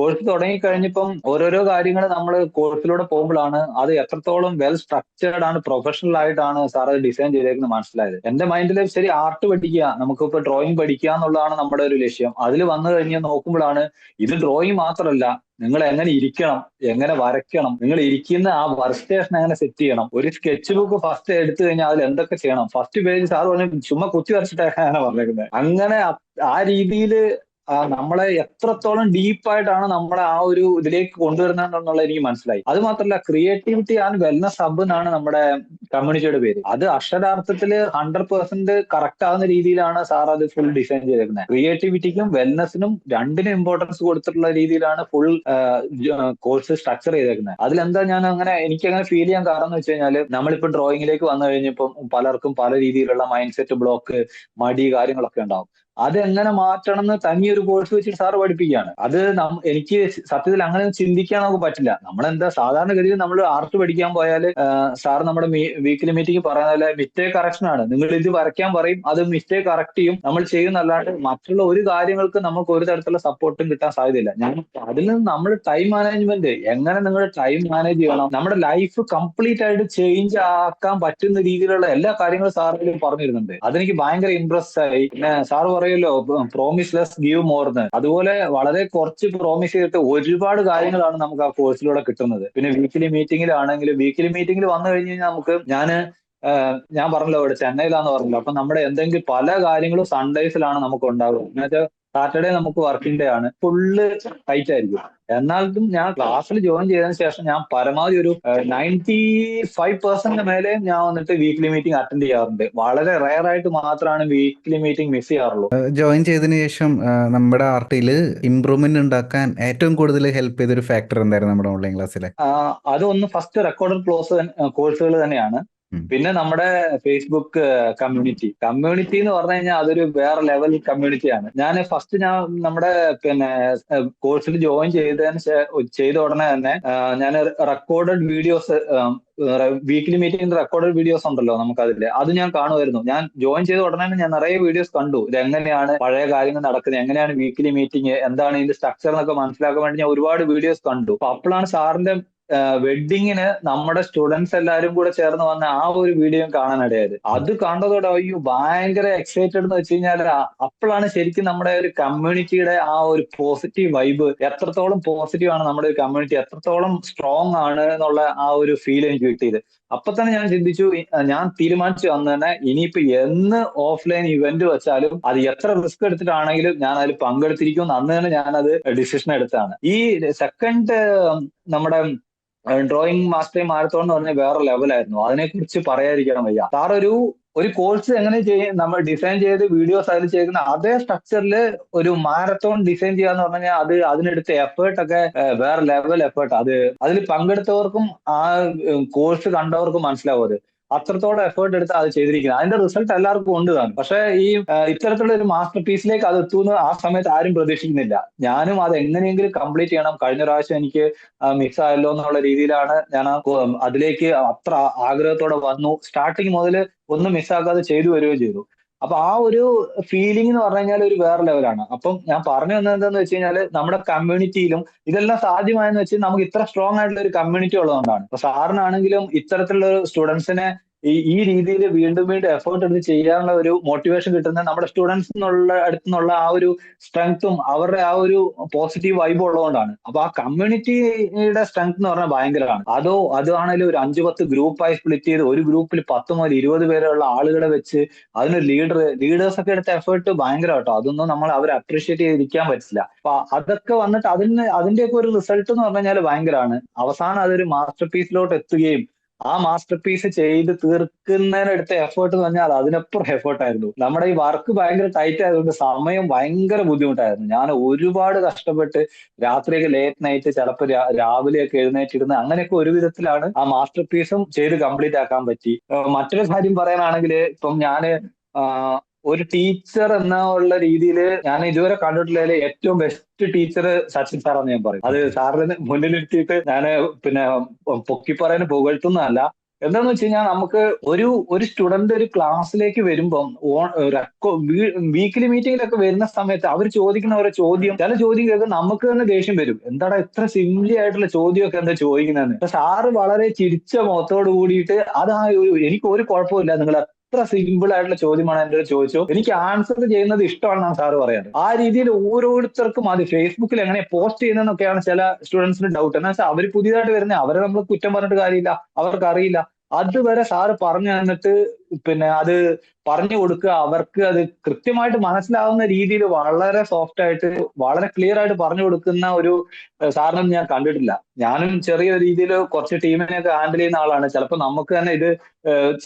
കോഴ്സ് തുടങ്ങി കഴിഞ്ഞപ്പം ഓരോരോ കാര്യങ്ങൾ നമ്മൾ കോഴ്സിലൂടെ പോകുമ്പോഴാണ് അത് എത്രത്തോളം വെൽ സ്ട്രക്ചേർഡ് ആണ് പ്രൊഫഷണൽ ആയിട്ടാണ് സാർ അത് ഡിസൈൻ ചെയ്തേക്കുന്നത് മനസ്സിലായത്. എന്റെ മൈൻഡിൽ ശരി ആർട്ട് പഠിക്കുക നമുക്കിപ്പോ ഡ്രോയിങ് പഠിക്കുക എന്നുള്ളതാണ് നമ്മുടെ ഒരു ലക്ഷ്യം. അതിൽ വന്നു കഴിഞ്ഞ് നോക്കുമ്പോഴാണ് ഇത് ഡ്രോയിങ് മാത്രമല്ല നിങ്ങൾ എങ്ങനെ ഇരിക്കണം എങ്ങനെ വരയ്ക്കണം നിങ്ങൾ ഇരിക്കുന്ന ആ വർക്ക് സ്റ്റേഷൻ എങ്ങനെ സെറ്റ് ചെയ്യണം ഒരു സ്കെച്ച് ബുക്ക് ഫസ്റ്റ് എടുത്തു കഴിഞ്ഞാൽ അതിൽ എന്തൊക്കെ ചെയ്യണം. ഫസ്റ്റ് പേജ് സാർ പറഞ്ഞു ചുമ്മാ കുത്തി വരച്ചിട്ടാണ് പറഞ്ഞേക്കുന്നത്. അങ്ങനെ ആ രീതിയിൽ നമ്മളെ എത്രത്തോളം ഡീപ്പായിട്ടാണ് നമ്മളെ ആ ഒരു ഇതിലേക്ക് കൊണ്ടുവരുന്നത് എനിക്ക് മനസ്സിലായി. അത് മാത്രമല്ല ക്രിയേറ്റിവിറ്റി ആൻഡ് വെൽനസ് ഹബ് എന്നാണ് നമ്മുടെ കമ്മ്യൂണിറ്റിയുടെ പേര്. അത് അക്ഷരാർത്ഥത്തിൽ ഹൺഡ്രഡ് പെർസെന്റ് കറക്റ്റ് ആകുന്ന രീതിയിലാണ് സാർ അത് ഫുൾ ഡിസൈൻ ചെയ്തിരുന്നത് ക്രിയേറ്റിവിറ്റിക്കും വെൽനസിനും രണ്ടിനും ഇമ്പോർട്ടൻസ് കൊടുത്തിട്ടുള്ള രീതിയിലാണ് ഫുൾ കോഴ്സ് സ്ട്രക്ചർ ചെയ്തേക്കുന്നത് അതിലെന്താ ഞാൻ അങ്ങനെ എനിക്ക് അങ്ങനെ ഫീൽ ചെയ്യാൻ കാരണം എന്ന് വെച്ച് കഴിഞ്ഞാൽ നമ്മളിപ്പോ ഡ്രോയിങ്ങിലേക്ക് വന്നു കഴിഞ്ഞപ്പോൾ പലർക്കും പല രീതിയിലുള്ള മൈൻഡ് സെറ്റ് ബ്ലോക്ക് മടി കാര്യങ്ങളൊക്കെ ഉണ്ടാവും. അതെങ്ങനെ മാറ്റണം എന്ന് തനിയൊരു കോഴ്സ് വെച്ചിട്ട് സാറ് പഠിപ്പിക്കുകയാണ്. അത് എനിക്ക് സത്യത്തിൽ അങ്ങനെ ചിന്തിക്കാൻ നമുക്ക് പറ്റില്ല. നമ്മളെന്താ സാധാരണഗതിയിൽ നമ്മൾ ആർട്ട് പഠിക്കാൻ പോയാൽ സാർ നമ്മുടെ വീക്കിലി മീറ്റിംഗ് പറയുന്ന പോലെ മിസ്റ്റേക്ക് കറക്ഷൻ ആണ്. നിങ്ങൾ ഇത് വരയ്ക്കാൻ പറയും അത് മിസ്റ്റേക്ക് കറക്റ്റ് ചെയ്യും. നമ്മൾ ചെയ്യുന്നല്ലാണ്ട് മറ്റുള്ള ഒരു കാര്യങ്ങൾക്ക് നമുക്ക് ഒരു തരത്തിലുള്ള സപ്പോർട്ടും കിട്ടാൻ സാധ്യതയില്ല. ഞാൻ അതിൽ നിന്ന് നമ്മൾ ടൈം മാനേജ്മെന്റ് എങ്ങനെ നിങ്ങൾ ടൈം മാനേജ് ചെയ്യണം നമ്മുടെ ലൈഫ് കംപ്ലീറ്റ് ആയിട്ട് ചേഞ്ച് ആക്കാൻ പറ്റുന്ന രീതിയിലുള്ള എല്ലാ കാര്യങ്ങളും സാറിലും പറഞ്ഞിരുന്നുണ്ട്. അതെനിക്ക് ഭയങ്കര ഇംപ്രസ് ആയി. പിന്നെ സാർ പറയുമല്ലോ പ്രോമിസ് ലെസ് ഗീവ് മോർ എന്ന് അതുപോലെ വളരെ കുറച്ച് പ്രോമിസ് ചെയ്തിട്ട് ഒരുപാട് കാര്യങ്ങളാണ് നമുക്ക് ആ കോഴ്സിലൂടെ കിട്ടുന്നത്. പിന്നെ വീക്കിലി മീറ്റിംഗിലാണെങ്കിലും വീക്കിലി മീറ്റിംഗിൽ വന്നു കഴിഞ്ഞ് കഴിഞ്ഞാൽ നമുക്ക് ഞാൻ ഞാൻ പറഞ്ഞല്ലോ ഇവിടെ ചെന്നൈയിലാന്ന് പറഞ്ഞല്ലോ. അപ്പൊ നമ്മുടെ എന്തെങ്കിലും പല കാര്യങ്ങളും സൺഡേസിലാണ് നമുക്ക് ഉണ്ടാവുക. എന്നുവെച്ചാൽ സാറ്റർഡേ നമുക്ക് വർക്കിംഗ് ഡേ ആണ്. ഫുള്ള് ടൈറ്റ് ആയിരിക്കും. എന്നാലും ഞാൻ ക്ലാസ്സിൽ ജോയിൻ ചെയ്തതിനു ശേഷം ഞാൻ പരമാവധി ഒരു നയന്റി ഫൈവ് പെർസെന്റ് മേലെ ഞാൻ വന്നിട്ട് വീക്ക്ലി മീറ്റിംഗ് അറ്റൻഡ് ചെയ്യാറുണ്ട്. വളരെ റയർ ആയിട്ട് മാത്രമാണ് വീക്ക്ലി മീറ്റിംഗ് മിസ് ചെയ്യാറുള്ളൂ. ജോയിൻ ചെയ്തതിനു ശേഷം നമ്മുടെ ആർട്ടിൽ ഇമ്പ്രൂവ്മെന്റ് ഉണ്ടാക്കാൻ ഏറ്റവും കൂടുതൽ ഹെൽപ്പ് ചെയ്തൊരു ഫാക്ടർ എന്തായിരുന്നു നമ്മുടെ ഓൺലൈൻ ക്ലാസ്സിലെ അത് അതൊന്ന് ഫസ്റ്റ് റെക്കോർഡഡ് ക്ലോസ് കോഴ്സുകൾ തന്നെയാണ്. പിന്നെ നമ്മുടെ ഫേസ്ബുക്ക് കമ്മ്യൂണിറ്റി കമ്മ്യൂണിറ്റി എന്ന് പറഞ്ഞു കഴിഞ്ഞാൽ അതൊരു വേറെ ലെവൽ കമ്മ്യൂണിറ്റിയാണ് ഞാൻ ഫസ്റ്റ് ഞാൻ നമ്മുടെ പിന്നെ കോഴ്സിൽ ജോയിൻ ചെയ്തതിന് ചെയ്ത ഉടനെ തന്നെ ഞാൻ റെക്കോർഡഡ് വീഡിയോസ് വീക്കിലി മീറ്റിംഗിന്റെ റെക്കോർഡഡ് വീഡിയോസ് ഉണ്ടല്ലോ നമുക്ക് നമുക്കതിൽ. അത് ഞാൻ കാണുമായിരുന്നു. ഞാൻ ജോയിൻ ചെയ്ത ഉടനെ ഞാൻ നിറയെ വീഡിയോസ് കണ്ടു. ഇത് എങ്ങനെയാണ് പഴയ കാര്യങ്ങൾ നടക്കുന്നത്? എങ്ങനെയാണ് വീക്കിലി മീറ്റിംഗ് എന്താണ് ഇതിന്റെ സ്ട്രക്ചർ എന്നൊക്കെ മനസ്സിലാക്കാൻ വേണ്ടി ഞാൻ ഒരുപാട് വീഡിയോസ് കണ്ടു. അപ്പൊ അപ്പോഴാണ് സാറിന്റെ വെഡിങ്ങിന് നമ്മുടെ സ്റ്റുഡൻസ് എല്ലാവരും കൂടെ ചേർന്ന് വന്ന ആ ഒരു വീഡിയോ കാണാനിടയായത് അത് കണ്ടതോടെ അയ്യോ ഭയങ്കര എക്സൈറ്റഡ് എന്ന് വെച്ച് കഴിഞ്ഞാൽ അപ്പോഴാണ് ശരിക്കും നമ്മുടെ ഒരു കമ്മ്യൂണിറ്റിയുടെ ആ ഒരു പോസിറ്റീവ് വൈബ് എത്രത്തോളം പോസിറ്റീവ് ആണ് നമ്മുടെ ഒരു കമ്മ്യൂണിറ്റി എത്രത്തോളം സ്ട്രോങ് ആണ് എന്നുള്ള ആ ഒരു ഫീൽ എനിക്ക് കിട്ടിയത്. അപ്പൊ തന്നെ ഞാൻ ചിന്തിച്ചു ഞാൻ തീരുമാനിച്ചു അന്ന് തന്നെ ഇനിയിപ്പോ എന്ന് ഓഫ്ലൈൻ ഇവന്റ് വെച്ചാലും അത് എത്ര റിസ്ക് എടുത്തിട്ടാണെങ്കിലും ഞാൻ അതിൽ പങ്കെടുത്തിരിക്കും അന്ന് തന്നെ ഞാൻ അത് ഡിസിഷൻ എടുത്താണ് ഈ സെക്കൻഡ് നമ്മുടെ ഡ്രോയിങ് മാസ്റ്ററി മാരത്തോൺ എന്ന് പറഞ്ഞ വേറെ ലെവലായിരുന്നു അതിനെക്കുറിച്ച് പറയാതിരിക്കണം വയ്യ. സാർ ഒരു ഒരു കോഴ്സ് എങ്ങനെ ചെയ്യും നമ്മൾ ഡിസൈൻ ചെയ്ത് വീഡിയോസ് അതിൽ ചെയ്യുന്ന അതേ സ്ട്രക്ചറിൽ ഒരു മാരത്തോൺ ഡിസൈൻ ചെയ്യാന്ന് എന്ന് പറഞ്ഞാൽ അത് അതിനെടുത്ത എഫേർട്ട് ഒക്കെ വേറെ ലെവൽ എഫേർട്ട് അത് അതിൽ പങ്കെടുത്തവർക്കും ആ കോഴ്സ് കണ്ടവർക്കും മനസ്സിലാവും അത്. അത്രത്തോളം എഫേർട്ട് എടുത്ത് അത് ചെയ്തിരിക്കുന്നത്. അതിന്റെ റിസൾട്ട് എല്ലാവർക്കും ഉണ്ട് തന്നെ പക്ഷേ ഈ ഇത്തരത്തിലുള്ള ഒരു മാസ്റ്റർ പീസിലേക്ക് അത് എത്തുമെന്ന് ആ സമയത്ത് ആരും പ്രതീക്ഷിക്കുന്നില്ല. ഞാനും അത് എങ്ങനെയെങ്കിലും കംപ്ലീറ്റ് ചെയ്യണം. കഴിഞ്ഞ പ്രാവശ്യം എനിക്ക് മിസ് ആയല്ലോ എന്നുള്ള രീതിയിലാണ് ഞാൻ അതിലേക്ക് അത്ര ആഗ്രഹത്തോടെ വന്നു. സ്റ്റാർട്ടിങ് മുതൽ ഒന്നും മിസ്സാക്കാതെ ചെയ്തു വരികയും ചെയ്തു. അപ്പൊ ആ ഒരു ഫീലിംഗ് എന്ന് പറഞ്ഞു കഴിഞ്ഞാൽ ഒരു വേറെ ലെവലാണ് അപ്പം ഞാൻ പറഞ്ഞു വന്നത് എന്താന്ന് വെച്ച് കഴിഞ്ഞാൽ നമ്മുടെ കമ്മ്യൂണിറ്റിയിലും ഇതെല്ലാം സാധ്യമായെന്ന് വെച്ചാൽ നമുക്ക് ഇത്ര സ്ട്രോങ് ആയിട്ടുള്ള ഒരു കമ്മ്യൂണിറ്റി ഉള്ളതുകൊണ്ടാണ്. ഇപ്പൊ സാറിനാണെങ്കിലും ഇത്തരത്തിലുള്ള സ്റ്റുഡൻസിനെ ഈ രീതിയിൽ വീണ്ടും വീണ്ടും എഫേർട്ട് എടുത്ത് ചെയ്യാനുള്ള ഒരു മോട്ടിവേഷൻ കിട്ടുന്ന നമ്മുടെ സ്റ്റുഡൻസ് എന്നുള്ള അടുത്തു നിന്നുള്ള ആ ഒരു സ്ട്രെങ്ത്തും അവരുടെ ആ ഒരു പോസിറ്റീവ് വൈബ് ഉള്ളതുകൊണ്ടാണ്. അപ്പൊ ആ കമ്മ്യൂണിറ്റിയുടെ സ്ട്രെങ്ത് എന്ന് പറഞ്ഞാൽ ഭയങ്കരമാണ്. അതോ അതാണെങ്കിലും ഒരു അഞ്ചു പത്ത് ഗ്രൂപ്പായി സ്പ്ലിറ്റ് ചെയ്ത് ഒരു ഗ്രൂപ്പിൽ പത്ത് മുതൽ ഇരുപത് പേരുള്ള ആളുകളെ വെച്ച് അതിനൊരു ലീഡർ ലീഡേഴ്സ് ഒക്കെ എടുത്ത എഫേർട്ട് ഭയങ്കര കേട്ടോ. അതൊന്നും നമ്മൾ അവരെ അപ്രീഷിയേറ്റ് ചെയ്തിരിക്കാൻ പറ്റില്ല. അപ്പൊ അതൊക്കെ വന്നിട്ട് അതിന് അതിന്റെയൊക്കെ ഒരു റിസൾട്ട് എന്ന് പറഞ്ഞു കഴിഞ്ഞാൽ ഭയങ്കരമാണ്. അവസാനം അതൊരു മാസ്റ്റർ പീസിലോട്ട് എത്തുകയും ആ മാസ്റ്റർ പീസ് ചെയ്ത് തീർക്കുന്നതിനെടുത്ത എഫേർട്ട് എന്ന് പറഞ്ഞാൽ അതിനപ്പുറം എഫേർട്ട് ആയിരുന്നു. നമ്മുടെ ഈ വർക്ക് ഭയങ്കര ടൈറ്റ് ആയതുകൊണ്ട് സമയം ഭയങ്കര ബുദ്ധിമുട്ടായിരുന്നു. ഞാൻ ഒരുപാട് കഷ്ടപ്പെട്ട് രാത്രിയൊക്കെ ലേറ്റ് നൈറ്റ് ചിലപ്പോൾ രാവിലെയൊക്കെ എഴുന്നേറ്റിരുന്ന് അങ്ങനെയൊക്കെ ഒരു വിധത്തിലാണ് ആ മാസ്റ്റർ പീസും ചെയ്ത് കംപ്ലീറ്റ് ആക്കാൻ പറ്റി. മറ്റൊരു കാര്യം പറയാനാണെങ്കിൽ ഇപ്പം ആഹ് ഒരു ടീച്ചർ എന്ന ഉള്ള രീതിയിൽ ഞാൻ ഇതുവരെ കണ്ടിട്ടുള്ളതിൽ ഏറ്റവും ബെസ്റ്റ് ടീച്ചർ സച്ചിൻ സാറാന്ന് ഞാൻ പറയും. അത് സാറിന് മുന്നിലിരുത്തിയിട്ട് ഞാൻ പിന്നെ പൊക്കി പറയാൻ പുകഴ്ത്തുന്നതല്ല. എന്താന്ന് വെച്ച് കഴിഞ്ഞാൽ നമുക്ക് ഒരു ഒരു സ്റ്റുഡന്റ് ഒരു ക്ലാസ്സിലേക്ക് വരുമ്പം വീക്കിലി മീറ്റിംഗിലൊക്കെ വരുന്ന സമയത്ത് അവർ ചോദിക്കുന്ന ഓരോ ചോദ്യം ചില ചോദ്യം കേൾക്കുമ്പോൾ നമുക്ക് തന്നെ ദേഷ്യം വരും. എന്താടാ ഇത്ര സിംപ്ലി ആയിട്ടുള്ള ചോദ്യമൊക്കെ എന്താ ചോദിക്കുന്നതെന്ന്. സാറ് വളരെ ചിരിച്ച മുഖത്തോട് കൂടിയിട്ട് അത് ആ ഒരു എനിക്ക് ഒരു കുഴപ്പമില്ല നിങ്ങൾ എത്ര സിമ്പിൾ ആയിട്ടുള്ള ചോദ്യമാണ് എന്റെ ചോദിച്ചു. എനിക്ക് ആൻസർ ചെയ്യുന്നത് ഇഷ്ടമാണെന്നാണ് സാറ് പറയാറ്. ആ രീതിയിൽ ഓരോരുത്തർക്കും അത് ഫേസ്ബുക്കിൽ എങ്ങനെ പോസ്റ്റ് ചെയ്യുന്നതെന്നൊക്കെയാണ് ചില സ്റ്റുഡൻസിന് ഡൗട്ട് എന്ന് വെച്ചാൽ അവർ പുതിയതായിട്ട് വരുന്നത് അവരെ നമ്മൾ കുറ്റം പറഞ്ഞിട്ട് കാര്യമില്ല അവർക്ക് അറിയില്ല. അതുവരെ സാറ് പറഞ്ഞു തന്നിട്ട് പിന്നെ അത് പറഞ്ഞു കൊടുക്കുക. അവർക്ക് അത് കൃത്യമായിട്ട് മനസ്സിലാവുന്ന രീതിയിൽ വളരെ സോഫ്റ്റ് ആയിട്ട് വളരെ ക്ലിയർ ആയിട്ട് പറഞ്ഞു കൊടുക്കുന്ന ഒരു സാറിനും ഞാൻ കണ്ടിട്ടില്ല. ഞാനും ചെറിയ രീതിയിൽ കുറച്ച് ടീമിനെയൊക്കെ ഹാൻഡിൽ ചെയ്യുന്ന ആളാണ്. ചിലപ്പോൾ നമുക്ക് തന്നെ ഇത്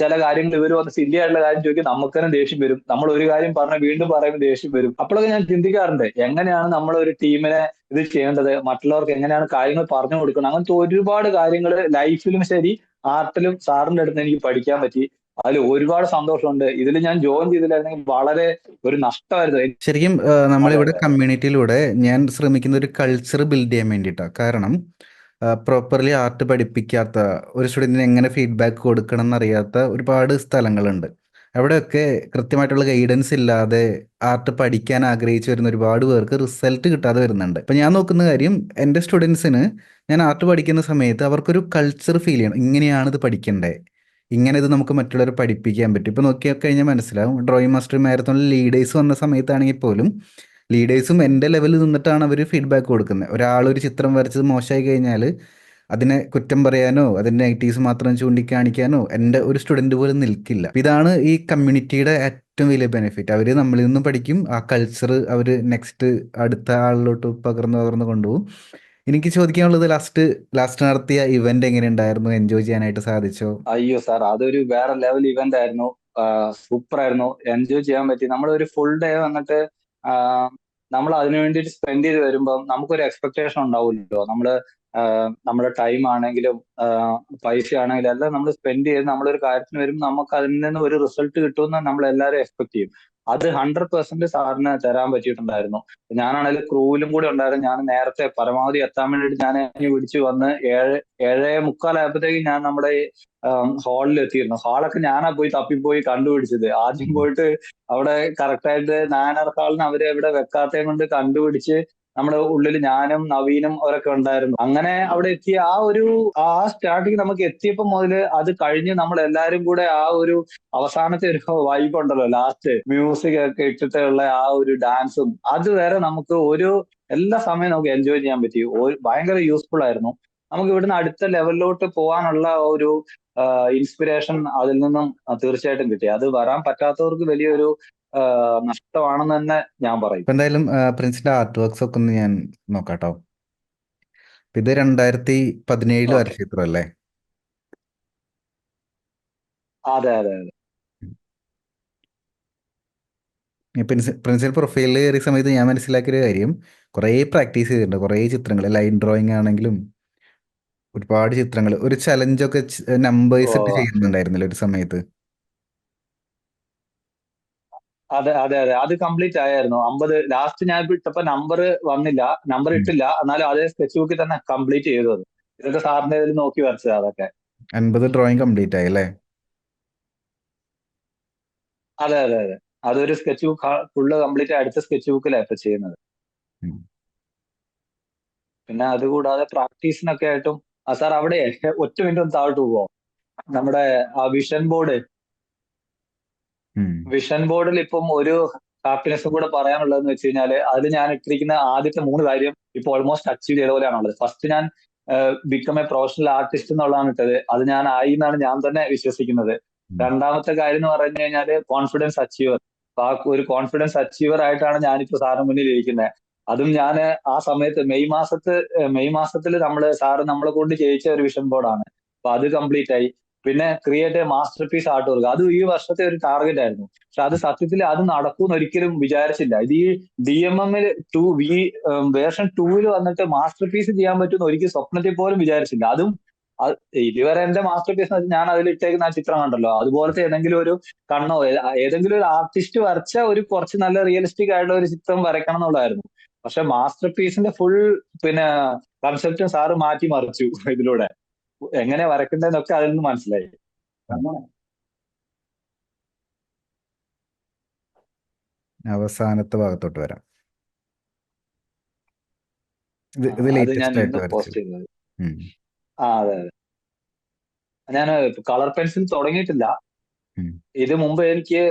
ചില കാര്യങ്ങൾ ഇവർ വന്ന് സില്ലി ആയിട്ടുള്ള കാര്യം ചോദിക്കും നമുക്ക് തന്നെ ദേഷ്യം വരും. നമ്മൾ ഒരു കാര്യം പറഞ്ഞ വീണ്ടും പറയുമ്പോൾ ദേഷ്യം വരും. അപ്പോഴൊക്കെ ഞാൻ ചിന്തിക്കാറുണ്ട് എങ്ങനെയാണ് നമ്മൾ ഒരു ടീമിനെ ഇത് ചെയ്യേണ്ടത്? മറ്റുള്ളവർക്ക് എങ്ങനെയാണ് കാര്യങ്ങൾ പറഞ്ഞു കൊടുക്കുന്നത്? അങ്ങനത്തെ ഒരുപാട് കാര്യങ്ങൾ ലൈഫിലും ശരി ആർട്ടിലും സാറിന്റെ അടുത്ത് എനിക്ക് പഠിക്കാൻ പറ്റി. അതിൽ ഒരുപാട് സന്തോഷമുണ്ട്. ഇതിൽ ഞാൻ ജോയിൻ ചെയ്തില്ലായിരുന്നെങ്കിൽ വളരെ ഒരു നഷ്ടമായിരുന്നു. ശരിക്കും നമ്മളിവിടെ. കമ്മ്യൂണിറ്റിയിലൂടെ ഞാൻ ശ്രമിക്കുന്ന ഒരു കൾച്ചർ ബിൽഡ് ചെയ്യാൻ വേണ്ടിയിട്ടാണ് കാരണം പ്രോപ്പർലി ആർട്ട് പഠിപ്പിക്കാത്ത ഒരു സ്റ്റുഡന്റിന് എങ്ങനെ ഫീഡ്ബാക്ക് കൊടുക്കണം എന്നറിയാത്ത ഒരുപാട് സ്ഥലങ്ങളുണ്ട്. അവിടെയൊക്കെ കൃത്യമായിട്ടുള്ള ഗൈഡൻസ് ഇല്ലാതെ ആർട്ട് പഠിക്കാൻ ആഗ്രഹിച്ചു വരുന്ന ഒരുപാട് പേർക്ക് റിസൾട്ട് കിട്ടാതെ വരുന്നുണ്ട്. അപ്പം ഞാൻ നോക്കുന്ന കാര്യം എന്റെ സ്റ്റുഡൻസിന് ഞാൻ ആർട്ട് പഠിക്കുന്ന സമയത്ത് അവർക്കൊരു കൾച്ചർ ഫീൽ ചെയ്യണം. ഇങ്ങനെയാണ് ഇത് പഠിക്കേണ്ടത് ഇങ്ങനെ ഇത് നമുക്ക് മറ്റുള്ളവരെ പഠിപ്പിക്കാൻ പറ്റും. ഇപ്പോൾ നോക്കിയാൽ കഴിഞ്ഞാൽ മനസ്സിലാവും. ഡ്രോയിങ് മാസ്റ്റർ മാരത്തോണിൽ ലീഡേഴ്സ് വന്ന സമയത്താണെങ്കിൽ പോലും ലീഡേഴ്സും എന്റെ ലെവലിൽ നിന്നിട്ടാണ് അവർ ഫീഡ്ബാക്ക് കൊടുക്കുന്നത്. ഒരാളൊരു ഒരു ചിത്രം വരച്ചത് മോശമായി കഴിഞ്ഞാൽ അതിനെ കുറ്റം പറയാനോ അതിന്റെ നെഗറ്റീവ്സ് മാത്രം ചൂണ്ടിക്കാണിക്കാനോ എന്റെ ഒരു സ്റ്റുഡന്റ് പോലും നിൽക്കില്ല. ഇതാണ് ഈ കമ്മ്യൂണിറ്റിയുടെ ഏറ്റവും വലിയ ബെനിഫിറ്റ് അവർ നമ്മളിൽ നിന്നും പഠിക്കും ആ കൾച്ചർ അവർ നെക്സ്റ്റ് അടുത്ത ആളിലോട്ട് പകർന്നു പകർന്നു കൊണ്ടുപോകും. എനിക്ക് ചോദിക്കാനുള്ളത് ലാസ്റ്റ് ലാസ്റ്റ് നടത്തിയ ഇവന്റ് എങ്ങനെ ഉണ്ടായിരുന്നു എൻജോയ് ചെയ്യാനായിട്ട് സാധിച്ചോ? അയ്യോ സാർ അതൊരു വേറെ ലെവൽ ഇവന്റ് ആയിരുന്നു. സൂപ്പർ ആയിരുന്നു. എൻജോയ് ചെയ്യാൻ പറ്റി. നമ്മൾ ഒരു ഫുൾ ഡേ വന്നിട്ട് നമ്മൾ അതിനു വേണ്ടിയിട്ട് സ്പെൻഡ് ചെയ്ത് വരുമ്പോൾ നമുക്കൊരു എക്സ്പെക്ടേഷൻ ഉണ്ടാവില്ലല്ലോ നമ്മൾ ആഹ് നമ്മുടെ ടൈം ആണെങ്കിലും പൈസ ആണെങ്കിലും എല്ലാം നമ്മൾ സ്പെൻഡ് ചെയ്ത് നമ്മളൊരു കാര്യത്തിന് വരുമ്പോൾ നമുക്ക് അതിൽ നിന്ന് ഒരു റിസൾട്ട് കിട്ടുമെന്ന് നമ്മൾ എല്ലാവരും എക്സ്പെക്ട് ചെയ്യും. അത് ഹൺഡ്രഡ് പെർസെന്റ് സാറിന് തരാൻ പറ്റിയിട്ടുണ്ടായിരുന്നു. ഞാനാണെങ്കിൽ ക്രൂവിലും കൂടെ ഉണ്ടായിരുന്നു. ഞാൻ നേരത്തെ പരമാവധി എത്താൻ വേണ്ടിയിട്ട് ഞാൻ പിടിച്ചു വന്ന് ഏഴ് ഏഴേ മുക്കാലായപ്പോഴത്തേക്കും ഞാൻ നമ്മുടെ ഹാളിൽ എത്തിയിരുന്നു. ഹാളൊക്കെ ഞാനാ പോയി തപ്പിപ്പോയി കണ്ടുപിടിച്ചത്. ആദ്യം പോയിട്ട് അവിടെ കറക്റ്റ് ആയിട്ട് നാനർ ഹാളിന് അവർ എവിടെ വെക്കാത്തേ കൊണ്ട് കണ്ടുപിടിച്ച് നമ്മുടെ ഉള്ളിൽ ഞാനും നവീനും അവരൊക്കെ ഉണ്ടായിരുന്നു. അങ്ങനെ അവിടെ എത്തിയ ആ ഒരു ആ സ്റ്റാർട്ടിങ് നമുക്ക് എത്തിയപ്പോൾ മുതൽ അത് കഴിഞ്ഞ് നമ്മൾ എല്ലാരും കൂടെ ആ ഒരു അവസാനത്തെ ഒരു *laughs* വൈബ് ഉണ്ടല്ലോ. ലാസ്റ്റ് മ്യൂസിക് ഒക്കെ ഇട്ടിട്ടുള്ള ആ ഒരു ഡാൻസും അത് വരെ നമുക്ക് ഒരു എല്ലാ സമയം നമുക്ക് എൻജോയ് ചെയ്യാൻ പറ്റി. ഭയങ്കര യൂസ്ഫുൾ ആയിരുന്നു. നമുക്ക് ഇവിടുന്ന് അടുത്ത ലെവലിലോട്ട് പോകാനുള്ള ഒരു ഇൻസ്പിറേഷൻ അതിൽ നിന്നും തീർച്ചയായിട്ടും കിട്ടി. അത് വരാൻ പറ്റാത്തവർക്ക് വലിയൊരു നഷ്ടമാണെന്ന് തന്നെ ഞാൻ പറയും. എന്തായാലും പ്രിൻസിന്റെ ആർട്ട് വർക്ക്സ് ഒക്കെ ഒന്ന് ഞാൻ നോക്കാട്ടോ. ഇത് രണ്ടായിരത്തി പതിനേഴിൽ വരെ വരച്ച ചിത്രം അല്ലേ അതെ അതെ അതെ. പ്രിൻസിപ്പൽ പ്രൊഫൈലിൽ കയറിയ സമയത്ത് ഞാൻ മനസ്സിലാക്കിയൊരു കാര്യം. കുറേ പ്രാക്ടീസ് ചെയ്തിട്ടുണ്ട്. കുറേ ചിത്രങ്ങൾ ലൈൻ ഡ്രോയിങ് ആണെങ്കിലും ഒരുപാട് ചിത്രങ്ങൾ ഒരു ചലഞ്ചൊക്കെ നമ്പേഴ്സ് ഇട്ട് ചെയ്യുന്നുണ്ടായിരുന്നില്ല ഒരു സമയത്ത്. അതെ അതെ അതെ. അത് കംപ്ലീറ്റ് ആയായിരുന്നു. അമ്പത് ലാസ്റ്റ് ഞാൻ ഇട്ടപ്പോ നമ്പർ വന്നില്ല. നമ്പർ ഇട്ടില്ല. എന്നാലും അതേ സ്കെച്ച് ബുക്കിൽ തന്നെ കംപ്ലീറ്റ് ചെയ്തത്. ഇതൊക്കെ സാറിന്റെ ഇതിൽ നോക്കി വരച്ചത് അതൊക്കെ. അൻപത് ഡ്രോയിങ് കംപ്ലീറ്റ് ആയി അല്ലേ? അതെ അതെ അതെ. അതൊരു സ്കെച്ച് ബുക്ക് ഫുള്ള് കംപ്ലീറ്റ് അടുത്ത സ്കെച്ച് ബുക്കിലാണ് ഇപ്പൊ ചെയ്യുന്നത്. പിന്നെ അതുകൂടാതെ പ്രാക്ടീസിനൊക്കെ ആയിട്ടും ആ സാർ അവിടെ ഒറ്റ മിനിറ്റ് ഒന്ന് താഴോട്ട് പോവോ? നമ്മുടെ ആ വിഷൻ ബോർഡ്. വിഷൻ ബോർഡിൽ ഇപ്പം ഒരു ഹാപ്പിനെസ് കൂടെ പറയാനുള്ളതെന്ന് വെച്ച് കഴിഞ്ഞാൽ അതിൽ ഞാൻ ഇട്ടിരിക്കുന്ന ആദ്യത്തെ മൂന്ന് കാര്യം ഇപ്പൊ ഓൾമോസ്റ്റ് അച്ചീവ് ചെയ്ത പോലെയാണുള്ളത്. ഫസ്റ്റ് ഞാൻ ബിക്കം എ പ്രൊഫഷണൽ ആർട്ടിസ്റ്റ് എന്നുള്ളതാണ് ഇട്ടത്. അത് ഞാൻ ആയി എന്നാണ് ഞാൻ തന്നെ വിശ്വസിക്കുന്നത്. രണ്ടാമത്തെ കാര്യം എന്ന് പറഞ്ഞു കഴിഞ്ഞാൽ കോൺഫിഡൻസ് അച്ചീവർ ആ ഒരു കോൺഫിഡൻസ് അച്ചീവർ ആയിട്ടാണ് ഞാനിപ്പോ സാറിന് മുന്നിൽ ഇരിക്കുന്നത് അതും ഞാൻ ആ സമയത്ത് മെയ് മാസത്ത് മെയ് മാസത്തിൽ നമ്മൾ സാറ് നമ്മളെ കൊണ്ട് ചെയ്യിച്ച ഒരു വിഷൻ ബോർഡാണ്. അപ്പൊ അത് കംപ്ലീറ്റ് ആയി. പിന്നെ create a masterpiece art work അത് ഈ വർഷത്തെ ഒരു ടാർഗറ്റ് ആയിരുന്നു. പക്ഷെ അത് സത്യത്തിൽ അത് നടക്കുമെന്ന് ഒരിക്കലും വിചാരിച്ചില്ല. ഇത് ഈ ഡി എം എമ്മിൽ ടു വി വേർഷൻ ടൂവിൽ വന്നിട്ട് മാസ്റ്റർ പീസ് ചെയ്യാൻ പറ്റുമെന്ന് ഒരിക്കലും സ്വപ്നത്തിൽ പോലും വിചാരിച്ചില്ല. അതും ഇതുവരെ എന്റെ മാസ്റ്റർ പീസ് ഞാൻ അതിൽ ഇട്ടേക്കുന്ന ആ ചിത്രം കണ്ടല്ലോ. അതുപോലത്തെ ഏതെങ്കിലും ഒരു കണ്ണോ ഏതെങ്കിലും ഒരു ആർട്ടിസ്റ്റ് വരച്ച ഒരു കുറച്ച് നല്ല റിയലിസ്റ്റിക് ആയിട്ടുള്ള ഒരു ചിത്രം വരയ്ക്കണം എന്നുള്ളതായിരുന്നു. പക്ഷെ മാസ്റ്റർ പീസിന്റെ ഫുൾ പിന്നെ കൺസെപ്റ്റും സാറ് മാറ്റി മറിച്ചു ഇതിലൂടെ. എങ്ങനെ വരക്കണ്ടെന്നൊക്കെ അതിൽ നിന്ന് മനസ്സിലായി. അവസാനത്തെ ഭാഗത്തോട്ട് വരാം. ആ, അതെ അതെ ഞാൻ കളർ പെൻസിൽ തുടങ്ങിയിട്ടില്ല. ഇത് മുമ്പ് എനിക്ക്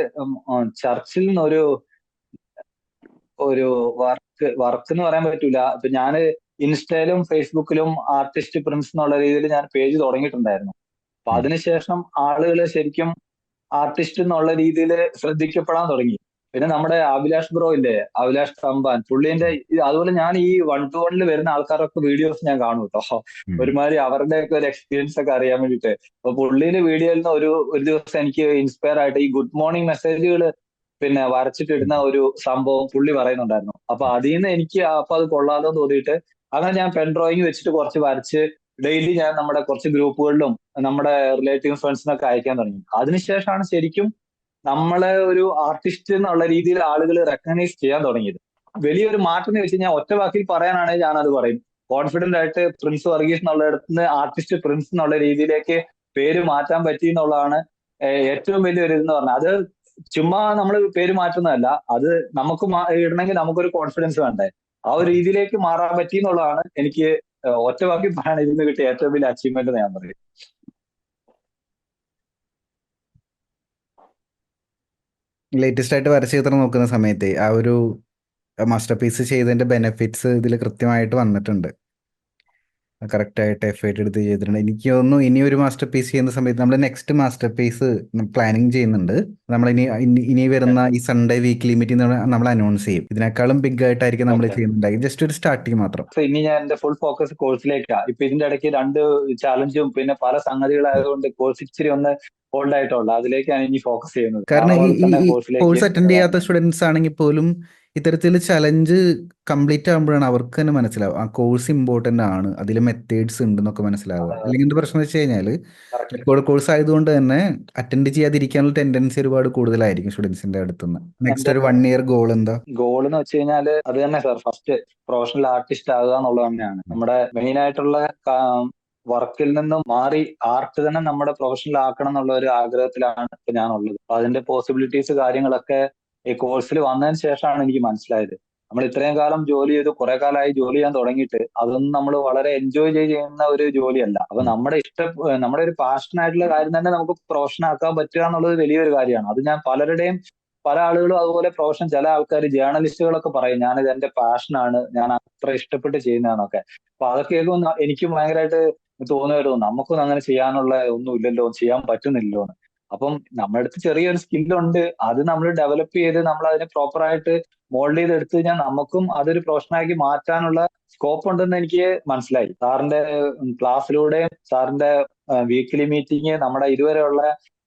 ചർച്ചിൽ നിന്നൊരു ഒരു വർക്ക് വർക്ക് എന്ന് പറയാൻ പറ്റൂല. ഇപ്പൊ ഞാൻ ഇൻസ്റ്റയിലും ഫേസ്ബുക്കിലും ആർട്ടിസ്റ്റ് പ്രിൻസ് എന്നുള്ള രീതിയിൽ ഞാൻ പേജ് തുടങ്ങിയിട്ടുണ്ടായിരുന്നു. അപ്പൊ അതിനുശേഷം ആളുകൾ ശരിക്കും ആർട്ടിസ്റ്റ് എന്നുള്ള രീതിയിൽ ശ്രദ്ധിക്കപ്പെടാൻ തുടങ്ങി. പിന്നെ നമ്മുടെ അഭിലാഷ് ബ്രോ ഇല്ലേ? അഭിലാഷ് തമ്പാൻ. പുള്ളിന്റെ അതുപോലെ ഞാൻ ഈ വൺ ടു വണ്ണിൽ വരുന്ന ആൾക്കാരൊക്കെ വീഡിയോസ് ഞാൻ കാണും കേട്ടോ. ഒരുമാതിരി അവരുടെ ഒക്കെ ഒരു എക്സ്പീരിയൻസ് ഒക്കെ അറിയാൻ വേണ്ടിയിട്ട്. അപ്പൊ പുള്ളിയുടെ വീഡിയോയിൽ നിന്ന് ഒരു ഒരു ദിവസം എനിക്ക് ഇൻസ്പയർ ആയിട്ട് ഈ ഗുഡ് മോർണിംഗ് മെസ്സേജുകൾ പിന്നെ വരച്ചിട്ടിടുന്ന ഒരു സംഭവം പുള്ളി പറയുന്നുണ്ടായിരുന്നു. അപ്പൊ അതിൽ നിന്ന് എനിക്ക് അപ്പൊ അത് കൊള്ളാലോ തോന്നിയിട്ട് അങ്ങനെ ഞാൻ പെൻ ഡ്രോയിങ് വെച്ചിട്ട് കുറച്ച് വരച്ച് ഡെയിലി ഞാൻ നമ്മുടെ കുറച്ച് ഗ്രൂപ്പുകളിലും നമ്മുടെ റിലേറ്റീവ് ഫ്രണ്ട്സിനൊക്കെ അയക്കാൻ തുടങ്ങി. അതിനുശേഷമാണ് ശരിക്കും നമ്മളെ ഒരു ആർട്ടിസ്റ്റ് എന്നുള്ള രീതിയിൽ ആളുകൾ റെക്കഗ്നൈസ് ചെയ്യാൻ തുടങ്ങിയത്. വലിയൊരു മാറ്റം എന്ന് വെച്ച് കഴിഞ്ഞാൽ ഒറ്റ വാക്കിൽ പറയാനാണെങ്കിൽ അത് പറയും. കോൺഫിഡന്റ് ആയിട്ട് പ്രിൻസ് വർഗീസ് എന്നുള്ളിടത്ത് നിന്ന് ആർട്ടിസ്റ്റ് പ്രിൻസ് എന്നുള്ള രീതിയിലേക്ക് പേര് മാറ്റാൻ പറ്റി എന്നുള്ളതാണ് ഏറ്റവും വലിയൊരു ഇതെന്ന് പറഞ്ഞാൽ. അത് ചുമ്മാ നമ്മൾ പേര് മാറ്റുന്നതല്ല. അത് നമുക്ക് ഇടണമെങ്കിൽ നമുക്കൊരു കോൺഫിഡൻസ് വേണ്ടേ. ആ ഒരു രീതിയിലേക്ക് മാറാൻ പറ്റി എന്നുള്ളതാണ് എനിക്ക് ഒറ്റവാക്കി പറയാൻ ഇരുന്ന് കിട്ടിയ ഏറ്റവും വലിയ അച്ചീവ്മെന്റ് എന്ന് ഞാൻ പറയും ലേറ്റസ്റ്റ് ആയിട്ട് വരച്ചിത്രം നോക്കുന്ന സമയത്തെ ആ ഒരു മാസ്റ്റർ പീസ് ചെയ്തതിന്റെ ബെനിഫിറ്റ്സ് ഇതിൽ കൃത്യമായിട്ട് വന്നിട്ടുണ്ട്. കറക്റ്റ് ആയിട്ട് എഫേർട്ട് എടുത്ത് ചെയ്തിട്ടുണ്ട്. എനിക്ക് തോന്നുന്നു ഇനി ഒരു മാസ്റ്റർ പീസ് ചെയ്യുന്ന സമയത്ത് നമ്മൾ നെക്സ്റ്റ് മാസ്റ്റർ പീസ് പ്ലാനിങ് ചെയ്യുന്നുണ്ട്. നമ്മൾ ഇനി ഇനി- വരുന്ന ഈ സൺഡേ വീക്ക്ലി ലിമിറ്റ് നമ്മൾ അനൗൺസ് ചെയ്യും. ഇതിനേക്കാളും ബിഗ് ആയിട്ടായിരിക്കും നമ്മൾ. ചെയ്യുന്നുണ്ടായി ജസ്റ്റ് ഒരു സ്റ്റാർട്ടിങ് മാത്രം. ഇനി ഞാൻ എന്റെ ഫുൾ ഫോക്കസ് കോഴ്സിലേക്കാണ് ഇപ്പൊ ഇതിന്റെ ഇടയ്ക്ക് രണ്ട് ചാലഞ്ചും പിന്നെ പല സംഗതികളായതുകൊണ്ട് കോഴ്സ് ഇച്ചിരി ഒന്ന് ഹോൾഡ് ആയിട്ടുള്ള. അതിലേക്കാണ് ഇനി ഫോക്കസ് ചെയ്യുന്നത്. കാരണം ഈ കോഴ്സ് അറ്റൻഡ് ചെയ്യാത്ത സ്റ്റുഡൻസ് ആണെങ്കിൽ പോലും ഇത്തരത്തിൽ ചലഞ്ച് കംപ്ലീറ്റ് ആകുമ്പോഴാണ് അവർക്ക് തന്നെ മനസ്സിലാവുക. ആ കോഴ്സ് ഇമ്പോർട്ടന്റ് ആണ്. അതിൽ മെത്തേഡ്സ് ഉണ്ടെന്നൊക്കെ മനസ്സിലാവുക. അല്ലെങ്കിൽ എന്താ പ്രശ്നം വെച്ച് കഴിഞ്ഞാൽ റെക്കോർഡ് കോഴ്സ് ആയതുകൊണ്ട് തന്നെ അറ്റൻഡ് ചെയ്യാതിരിക്കാനുള്ള ടെൻഡൻസി ഒരുപാട് കൂടുതലായിരിക്കും സ്റ്റുഡൻസിന്റെ അടുത്തുനിന്ന് നെക്സ്റ്റ് ഒരു വൺ ഇയർ ഗോൾ എന്താ? ഗോൾ എന്ന് വെച്ച് കഴിഞ്ഞാൽ അത് തന്നെ സാർ ഫസ്റ്റ് പ്രൊഫഷണൽ ആർട്ടിസ്റ്റ് ആകുക എന്നുള്ളത് തന്നെയാണ്. നമ്മുടെ മെയിൻ ആയിട്ടുള്ള വർക്കിൽ നിന്നും മാറി ആർട്ട് തന്നെ നമ്മുടെ പ്രൊഫഷണൽ ആക്കണം എന്നുള്ള ഒരു ആഗ്രഹത്തിലാണ് ഇപ്പൊ ഞാൻ ഉള്ളത് അപ്പൊ അതിന്റെ പോസിബിലിറ്റീസ് കാര്യങ്ങളൊക്കെ ഈ കോഴ്സിൽ വന്നതിന് ശേഷമാണ് എനിക്ക് മനസ്സിലായത്. നമ്മൾ ഇത്രയും കാലം ജോലി ചെയ്ത് കുറെ കാലമായി ജോലി ചെയ്യാൻ തുടങ്ങിയിട്ട് അതൊന്നും നമ്മൾ വളരെ എൻജോയ് ചെയ്യുന്ന ഒരു ജോലിയല്ല. അപ്പൊ നമ്മുടെ ഇഷ്ട നമ്മുടെ ഒരു പാഷൻ ആയിട്ടുള്ള കാര്യം തന്നെ നമുക്ക് പ്രൊഫഷൻ ആക്കാൻ പറ്റുക എന്നുള്ളത് വലിയൊരു കാര്യമാണ്. അത് ഞാൻ പലരുടെയും പല ആളുകളും അതുപോലെ പ്രൊഫഷൻ ചില ആൾക്കാർ ജേർണലിസ്റ്റുകളൊക്കെ പറയും ഞാനിത് എന്റെ പാഷനാണ് ഞാൻ അത്ര ഇഷ്ടപ്പെട്ട് ചെയ്യുന്നതാണൊക്കെ അപ്പൊ അതൊക്കെ കേൾക്കുമ്പോൾ എനിക്കും ഭയങ്കരമായിട്ട് തോന്നുമായിരുന്നു നമുക്കൊന്നും അങ്ങനെ ചെയ്യാനുള്ള ഒന്നും ഇല്ലല്ലോ ചെയ്യാൻ പറ്റുന്നില്ലോന്ന് അപ്പം നമ്മുടെ അടുത്ത് ചെറിയൊരു സ്കില്ലുണ്ട് അത് നമ്മൾ ഡെവലപ്പ് ചെയ്ത് നമ്മൾ അതിനെ പ്രോപ്പറായിട്ട് മോൾഡ് ചെയ്ത് എടുത്തു കഴിഞ്ഞാൽ നമുക്കും അതൊരു പ്രൊഫഷനാക്കി മാറ്റാനുള്ള സ്കോപ്പ് ഉണ്ടെന്ന് എനിക്ക് മനസ്സിലായി. സാറിന്റെ ക്ലാസ്സിലൂടെയും സാറിന്റെ വീക്ക്ലി മീറ്റിംഗ് നമ്മുടെ ഇതുവരെയുള്ള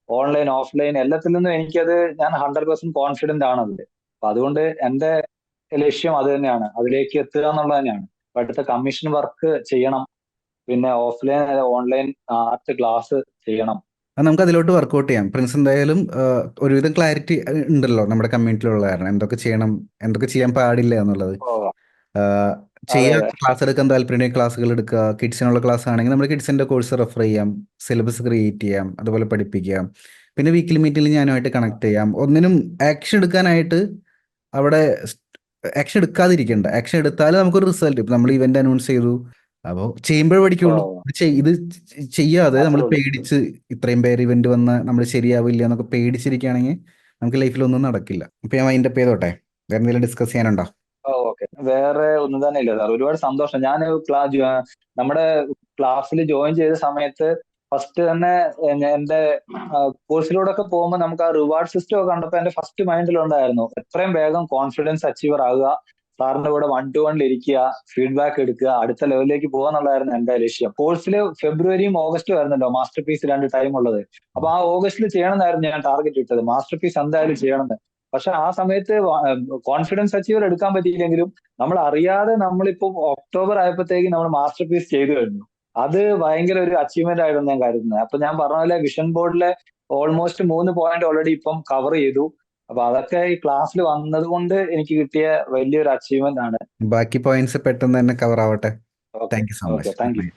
ഓൺലൈൻ ഓഫ്ലൈൻ എല്ലാത്തിൽ നിന്നും എനിക്കത് ഞാൻ ഹൺഡ്രഡ് പെർസെന്റ് കോൺഫിഡന്റ് ആണ് അതിൽ അപ്പൊ അതുകൊണ്ട് എന്റെ ലക്ഷ്യം അത് തന്നെയാണ്. അതിലേക്ക് എത്തുക എന്നുള്ളത് തന്നെയാണ്. അടുത്ത കമ്മീഷൻ വർക്ക് ചെയ്യണം. പിന്നെ ഓഫ്ലൈൻ ഓൺലൈൻ ആർട്ട് ക്ലാസ് ചെയ്യണം. അത് നമുക്ക് അതിലോട്ട് വർക്കൗട്ട് ചെയ്യാം. പ്രിൻസ് എന്തായാലും ഒരുവിധം ക്ലാരിറ്റി ഉണ്ടല്ലോ നമ്മുടെ കമ്മ്യൂണിറ്റിയിലുള്ള കാരണം. എന്തൊക്കെ ചെയ്യണം എന്തൊക്കെ ചെയ്യാൻ പാടില്ല എന്നുള്ളത്. ചെയ്യാൻ ക്ലാസ് എടുക്കാൻ താല്പര്യം ക്ലാസ്സുകൾ എടുക്കുക. കിഡ്സിനുള്ള ക്ലാസ് ആണെങ്കിൽ നമ്മൾ കിഡ്സിന്റെ കോഴ്സ് റെഫർ ചെയ്യാം. സിലബസ് ക്രിയേറ്റ് ചെയ്യാം. അതുപോലെ പഠിപ്പിക്കാം. പിന്നെ വീക്കിലി മീറ്റിംഗിൽ ഞാനുമായിട്ട് കണക്ട് ചെയ്യാം. ഒന്നിനും ആക്ഷൻ എടുക്കാനായിട്ട് അവിടെ ആക്ഷൻ എടുക്കാതിരിക്കണ്ട. ആക്ഷൻ എടുത്താൽ നമുക്കൊരു റിസൾട്ട് ഇപ്പം നമ്മൾ ഇവന്റ് അനൗൺസ് ചെയ്തു. അപ്പോൾ ചെയ്യുമ്പോഴേ പഠിക്കുള്ളൂ. ഇത് ചെയ്- ഇത് ചെയ്യാതെ നമ്മൾ പേടിച്ച് ഇത്രയും പേര് ഇവന്റ് വന്ന് നമ്മൾ ശരിയാവില്ല എന്നൊക്കെ പേടിച്ചിരിക്കുകയാണെങ്കിൽ നമുക്ക് ലൈഫിൽ ഒന്നും നടക്കില്ല. ഇപ്പൊ ഞാൻ അപ്പ് ചെയ്തോട്ടെ? വേറെ എന്തെങ്കിലും ഡിസ്കസ് ചെയ്യാനുണ്ടോ? ഓക്കെ വേറെ ഒന്നും തന്നെ ഇല്ല സാർ. ഒരുപാട് സന്തോഷം. ഞാൻ ക്ലാസ് നമ്മുടെ ക്ലാസ്സിൽ ജോയിൻ ചെയ്ത സമയത്ത് ഫസ്റ്റ് തന്നെ എന്റെ കോഴ്സിലൂടെ ഒക്കെ പോകുമ്പോൾ നമുക്ക് ആ റിവാർഡ് സിസ്റ്റം ഒക്കെ കണ്ടപ്പോൾ എന്റെ ഫസ്റ്റ് മൈൻഡിലുണ്ടായിരുന്നു എത്രയും വേഗം കോൺഫിഡൻസ് അച്ചീവർ ആകുക സാറിന്റെ കൂടെ വൺ ടു വണ്ണിൽ ഇരിക്കുക ഫീഡ്ബാക്ക് എടുക്കുക അടുത്ത ലെവലിലേക്ക് പോകുക എന്നുള്ളതായിരുന്നു എന്റെ ലക്ഷ്യം. കോഴ്സിൽ ഫെബ്രുവരിയും ഓഗസ്റ്റും ആയിരുന്നല്ലോ മാസ്റ്റർ പീസ് രണ്ട് ടൈം ഉള്ളത്. അപ്പൊ ആ ഓഗസ്റ്റിൽ ചെയ്യണമെന്നായിരുന്നു ഞാൻ ടാർഗറ്റ് ഇട്ടത്. മാസ്റ്റർ പീസ് എന്തായാലും ചെയ്യണമെന്ന്. പക്ഷെ ആ സമയത്ത് കോൺഫിഡൻസ് അച്ചീവർ എടുക്കാൻ പറ്റിയില്ലെങ്കിലും നമ്മൾ അറിയാതെ നമ്മളിപ്പോ ഒക്ടോബർ ആയപ്പോഴത്തേക്ക് നമ്മൾ മാസ്റ്റർ പീസ് ചെയ്തു കഴിഞ്ഞു. അത് ഭയങ്കര ഒരു അച്ചീവ്മെന്റ് ആയിരുന്നു ഞാൻ കരുതുന്നത്. അപ്പൊ ഞാൻ പറഞ്ഞ പോലെ വിഷൻ ബോർഡിലെ ഓൾമോസ്റ്റ് മൂന്ന് പോയിന്റ് ഓൾറെഡി ഇപ്പം കവർ ചെയ്തു. അപ്പൊ അതൊക്കെ ഈ ക്ലാസ്സിൽ വന്നത് കൊണ്ട് എനിക്ക് കിട്ടിയ വലിയൊരു അച്ചീവ്മെന്റ് ആണ്. ബാക്കി പോയിന്റ്സ് പെട്ടെന്ന് തന്നെ കവർ ആവട്ടെ. Thank you so much thank you